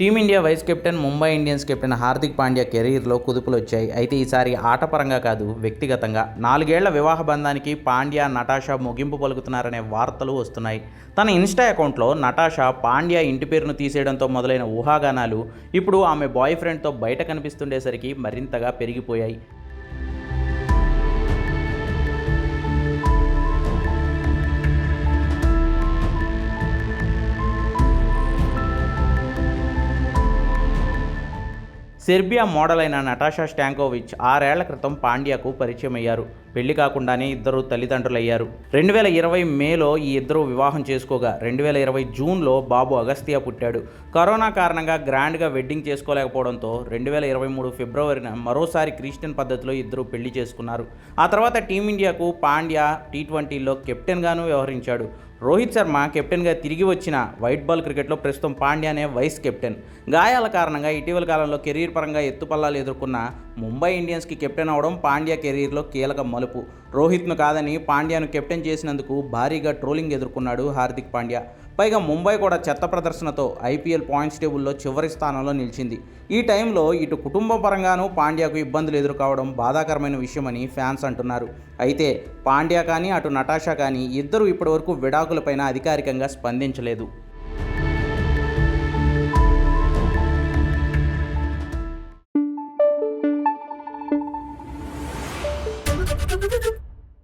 Team India vice captain Mumbai Indians captain Hardik Pandya కెరీర్లో కుదుపులు వచ్చాయి అయితే ఈసారి ఆటపరంగా కాదు వ్యక్తిగతంగా. నాలుగేళ్ళ వివాహ బంధానికి పాండ్యా నటాషా ముగింపు పలుకుతున్నారనే వార్తలు వస్తున్నాయి. తన ఇన్స్టా అకౌంట్లో నటాషా పాండ్యా ఇంటి పేరును తీసేయడంతో మొదలైన ఊహాగానాలు ఇప్పుడు ఆమె బాయ్ ఫ్రెండ్తో బయట కనిపిస్తుండేసరికి మరింతగా పెరిగిపోయాయి. సెర్బియా మోడల్ అయిన నటాషా స్టాంకోవిచ్ ఆరేళ్ళ క్రితం పాండ్యాకు పరిచయం అయ్యారు పెళ్ళి కాకుండానే ఇద్దరు తల్లిదండ్రులయ్యారు. రెండు వేల ఇరవై మేలో ఈ ఇద్దరు వివాహం చేసుకోగా. రెండు వేల ఇరవై జూన్లో బాబు అగస్త్య పుట్టాడు. కరోనా కారణంగా గ్రాండ్గా వెడ్డింగ్ చేసుకోలేకపోవడంతో రెండు వేల ఇరవై మూడు ఫిబ్రవరిన మరోసారి క్రిస్టియన్ పద్ధతిలో ఇద్దరు పెళ్ళి చేసుకున్నారు. ఆ తర్వాత టీమిండియాకు పాండ్యా టీ ట్వంటీలో కెప్టెన్గాను వ్యవహరించాడు. రోహిత్ శర్మ కెప్టెన్గా తిరిగి వచ్చిన వైట్ బాల్ క్రికెట్లో ప్రస్తుతం పాండ్యానే వైస్ కెప్టెన్. గాయాల కారణంగా ఇటీవల కాలంలో కెరీర్ పరంగా ఎత్తుపల్లాలు ఎదుర్కొన్న ముంబై ఇండియన్స్కి కెప్టెన్ అవడం పాండ్యా కెరీర్లో కీలక మలుపు. రోహిత్ను కాదని పాండ్యాను కెప్టెన్ చేసినందుకు భారీగా ట్రోలింగ్ ఎదుర్కొన్నాడు హార్దిక్ పాండ్యా. పైగా ముంబై కూడా చెత్త ప్రదర్శనతో ఐపీఎల్ పాయింట్స్ టేబుల్లో చివరి స్థానంలో నిలిచింది. ఈ టైంలో ఇటు కుటుంబ పరంగానూ పాండ్యాకు ఇబ్బందులు ఎదుర్కోవడం బాధాకరమైన విషయమని ఫ్యాన్స్ అంటున్నారు. అయితే పాండ్యా కానీ అటు నటాషా కానీ ఇద్దరు ఇప్పటివరకు విడాకులపైన అధికారికంగా స్పందించలేదు.